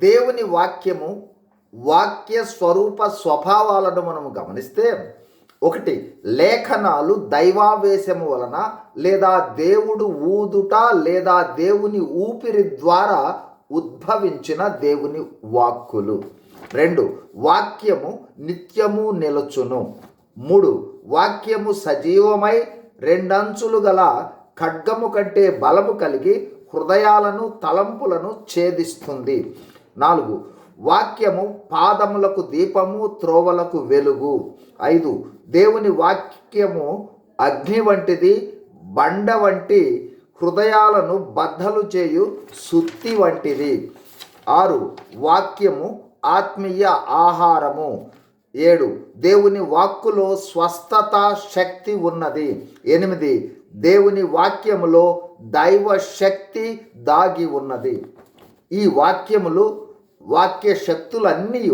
దేవుని వాక్యము వాక్య స్వరూప స్వభావాలను మనము గమనిస్తే ఒకటి లేఖనాలు దైవావేశము వలన లేదా దేవుడు ఊదుట లేదా దేవుని ఊపిరి ద్వారా ఉద్భవించిన దేవుని వాక్కులు. రెండు వాక్యము నిత్యము నిలుచును. మూడు వాక్యము సజీవమై రెండంచులు గల ఖడ్గము కంటే బలము కలిగి హృదయాలను తలంపులను ఛేదిస్తుంది. నాలుగు వాక్యము పాదములకు దీపము త్రోవలకు వెలుగు. ఐదు దేవుని వాక్యము అగ్ని వంటిది బండ వంటి హృదయాలను బద్దలు చేయు సుత్తి వంటిది. ఆరు వాక్యము ఆత్మీయ ఆహారము. ఏడు దేవుని వాక్కులో స్వస్థత శక్తి ఉన్నది. ఎనిమిది దేవుని వాక్యములో దైవ శక్తి దాగి ఉన్నది. ఈ వాక్యములు వాక్య శక్తులన్నీ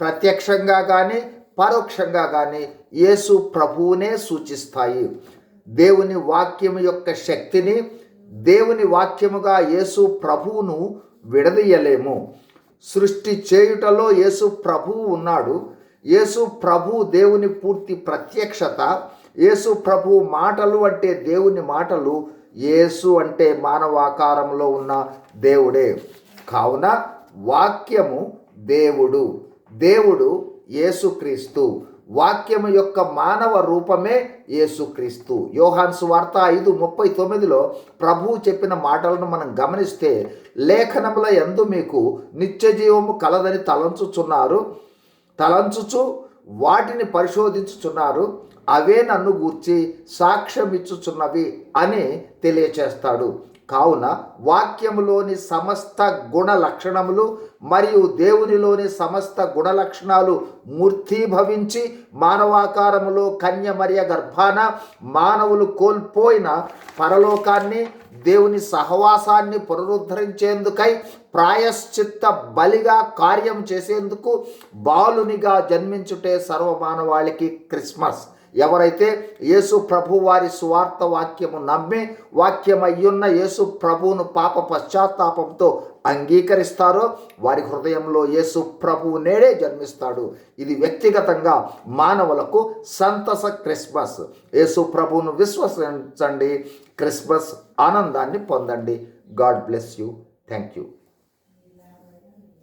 ప్రత్యక్షంగా కానీ పరోక్షంగా కానీ యేసు ప్రభువునే సూచిస్తాయి. దేవుని వాక్యం యొక్క శక్తిని దేవుని వాక్యముగా యేసు ప్రభువును విడదీయలేము. సృష్టి చేయుటలో యేసు ప్రభువు ఉన్నాడు. యేసు ప్రభు దేవుని పూర్తి ప్రత్యక్షత. యేసు ప్రభు మాటలు అంటే దేవుని మాటలు. యేసు అంటే మానవాకారంలో ఉన్న దేవుడే. కావున వాక్యము దేవుడు. దేవుడు యేసుక్రీస్తు. వాక్యము యొక్క మానవ రూపమే యేసుక్రీస్తు. యోహాన్స్ వార్త ఐదు ముప్పై తొమ్మిదిలో ప్రభువు చెప్పిన మాటలను మనం గమనిస్తే లేఖనముల ఎందు మీకు నిత్య జీవము కలదని తలంచుచున్నారు తలంచుచు వాటిని పరిశోధించుచున్నారు అవే నన్ను గూర్చి సాక్ష్యం ఇచ్చుచున్నవి అని తెలియచేస్తాడు. కావున వాక్యములోని సమస్త గుణ లక్షణములు మరియు దేవునిలోని సమస్త గుణ లక్షణాలు మూర్తీభవించి మానవాకారములో కన్యమర్య గర్భాన మానవులు కోల్పోయిన పరలోకాన్ని దేవుని సహవాసాన్ని పునరుద్ధరించేందుకై ప్రాయశ్చిత్త బలిగా కార్యం చేసేందుకు బాలునిగా జన్మించుటే సర్వమానవాళికి క్రిస్మస్. ఎవరైతే యేసు ప్రభు వారి సువార్త వాక్యము నమ్మి వాక్యమయ్యున్న యేసు ప్రభువును పాప పశ్చాత్తాపంతో అంగీకరిస్తారో వారి హృదయంలో యేసు ప్రభువు నేడే జన్మిస్తాడు. ఇది వ్యక్తిగతంగా మానవులకు సంతస క్రిస్మస్. యేసు ప్రభువును విశ్వసించండి. క్రిస్మస్ ఆనందాన్ని పొందండి. God bless you. Thank you